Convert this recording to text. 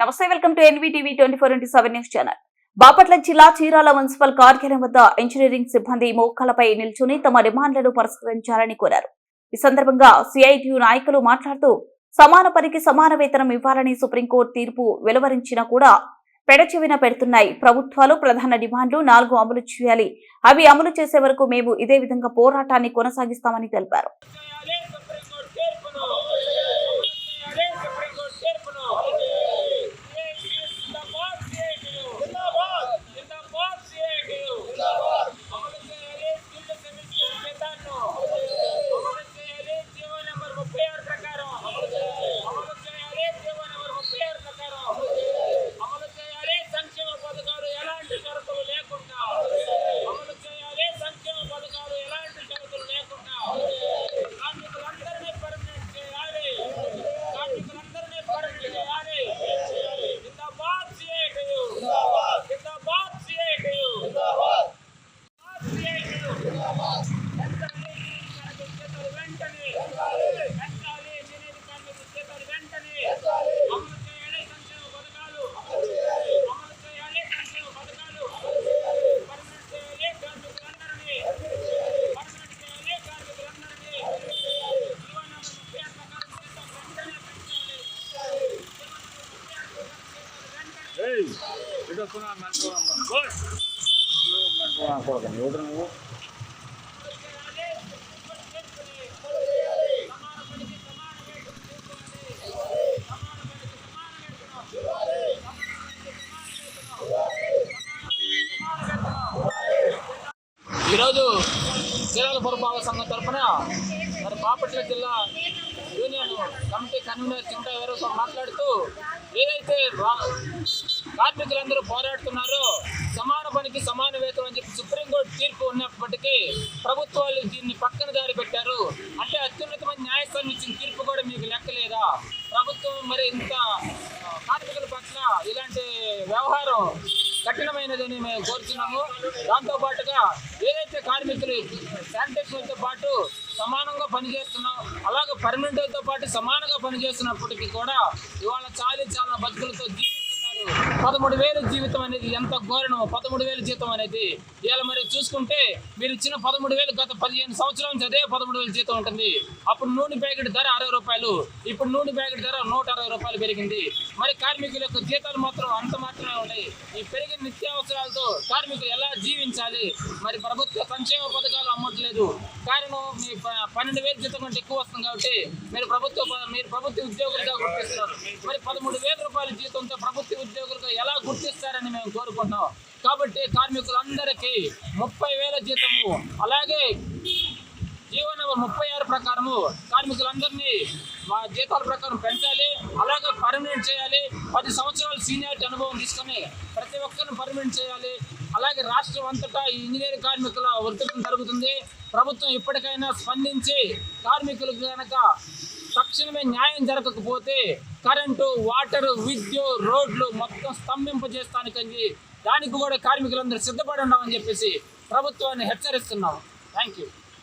నమస్తే welcome to NVTV twenty four into seven news channel. Bapatla జిల్లా Chirala municipal కార్యాలయం వద్ద ఇంజనీరింగ్ సిబ్బంది మోకాలపై నిల్చుని తమ డిమాండ్లను పరిష్కరించాలని కోరారు. ఈ సందర్భంగా సిఐటియు నాయకులు మాట్లాడుతూ సమాన పనికి సమాన వేతనం ఇవ్వాలని సుప్రీంకోర్టు తీర్పు వెలువరించినా కూడా పెడచెవిన పెడుతున్నాయి. ప్రభుత్వాలు ప్రధాన డిమాండ్లు నాలుగు అమలు చేయాలి. అవి అమలు చేసే వరకు మేము ఇదే విధంగా పోరాటాన్ని కొనసాగిస్తామని తెలిపారు. వేతనం ఈరోజు చీరాల పురపాలక సంఘం తరఫున మరి బాపట్ల జిల్లా యూనియన్ కమిటీ కన్వీనర్ చింత ఎవరితో మాట్లాడుతూ ఏదైతే కార్మికులందరూ పోరాడుతున్నారు. సమాన పనికి సమాన వేతనం అని చెప్పి సుప్రీంకోర్టు తీర్పు ఉన్నప్పటికీ ప్రభుత్వాలు దీన్ని పక్కన దారి పెట్టారు అంటే అత్యున్నతమైన న్యాయస్థానం ఇచ్చిన తీర్పు కూడా మీకు లెక్కలేదా? ప్రభుత్వం మరి ఇంత కార్మికుల పట్ల ఇలాంటి వ్యవహారం కఠినమైనదని మేము కోరుతున్నాము దాంతో పాటుగా ఏదైతే కార్మికులు శానిటేషన్తో పాటు సమానంగా పనిచేస్తున్నాం అలాగే పర్మనెంట్తో పాటు సమానంగా పనిచేస్తున్నప్పటికీ కూడా ఇవాళ చాలి చాలా బతుకులతో జీవిస్తున్నారు పదమూడు వేలు జీవితం అనేది ఎంత ఘోరణం పదమూడు వేలు జీతం అనేది ఇలా మరి చూసుకుంటే మీరు ఇచ్చిన పదమూడు వేలు గత పదిహేను సంవత్సరాల నుంచి అదే పదమూడు వేలు జీతం ఉంటుంది. అప్పుడు నూనె ప్యాకెట్ ధర అరవై రూపాయలు. ఇప్పుడు నూనె ప్యాకెట్ ధర నూట అరవై రూపాయలు పెరిగింది. మరి కార్మికుల యొక్క జీతాలు మాత్రం అంత మాత్రమే ఉన్నాయి. ఈ పెరిగిన నిత్యావసర కార్మికులు ఎలా జీవించాలి? మరి ప్రభుత్వ సంక్షేమ పథకాలు అమ్మట్లేదు. కారణం మీ ప- పన్నెండు వేల జీతం కంటే ఎక్కువ వస్తుంది కాబట్టి మీరు ప్రభుత్వ ప- మీరు ప్రభుత్వ ఉద్యోగులుగా గుర్తిస్తున్నారు. మరి పదమూడు వేల రూపాయల జీతంతో ప్రభుత్వ ఉద్యోగులుగా ఎలా గుర్తిస్తారని మేము కోరుకుంటున్నాం. కాబట్టి కార్మికులందరికీ ముప్పై వేల జీతము అలాగే జీవో నెంబర్ ముప్పై ఆరు ప్రకారము కార్మికులందరినీ మా జీతాల ప్రకారం పెంచాలి అలాగే పర్మనెంట్ చేయాలి. పది సంవత్సరాలు సీనియారిటీ అనుభవం తీసుకొని ప్రతి ఒక్కరిని పర్మనెంట్ చేయాలి. అలాగే రాష్ట్రం అంతటా ఈ ఇంజనీరింగ్ కార్మికుల ఒత్తిడి జరుగుతుంది ప్రభుత్వం ఇప్పటికైనా స్పందించి కార్మికులకు కనుక తక్షణమే న్యాయం జరగకపోతే కరెంటు వాటర్ విద్యుత్ రోడ్లు మొత్తం స్తంభింపజేస్తానికని దానికి కూడా కార్మికులందరూ సిద్ధపడి ఉన్నామని చెప్పేసి ప్రభుత్వాన్ని హెచ్చరిస్తున్నాం థ్యాంక్ యూ